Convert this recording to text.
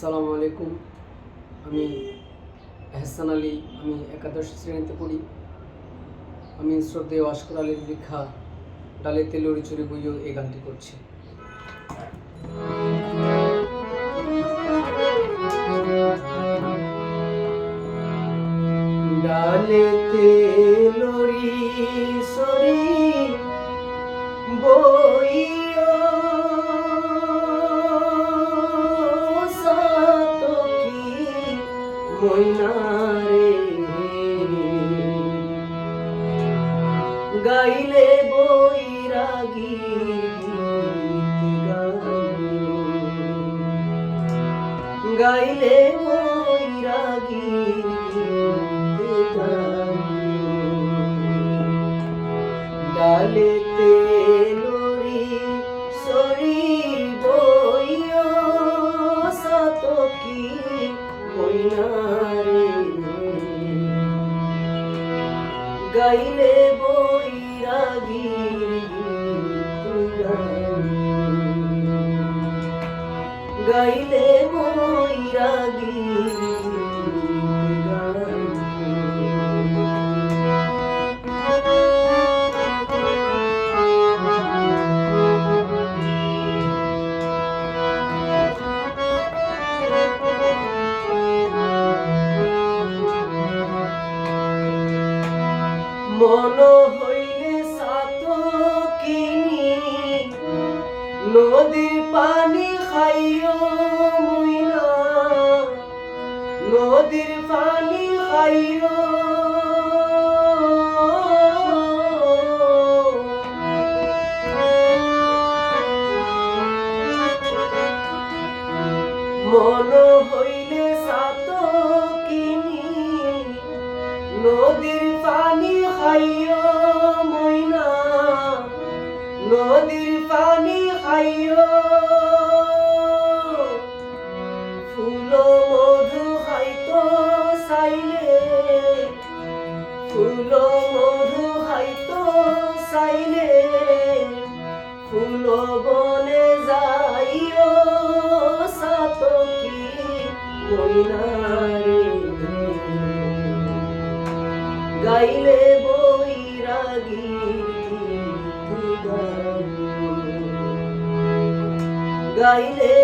আসসালামু আলাইকুম। আমি এহসান আলী, আমি একাদশ শ্রেণীতে পড়ি। আমি শ্রদ্ধেয় অস্কর আলীর লেখা ডালে তেলুরি চুরি বইও এই গানটি করছি। ডালে ময়নারে গাইলে গীত গাইও। গাইলে গীত গাইও। ডালেতে লরি সরি বইও সাতকি গাইলে বৈরাগী গাইলে বৈরাগী মন হইলে সাত কিনি নদীর পানি খাইও নদীর পানি খাইও। মন চাইলে ফুল মধু খাইতো চাইলে ফুল বনে যাইও সাতকি মইনারে গাইলে গীত গাইও। গাইলে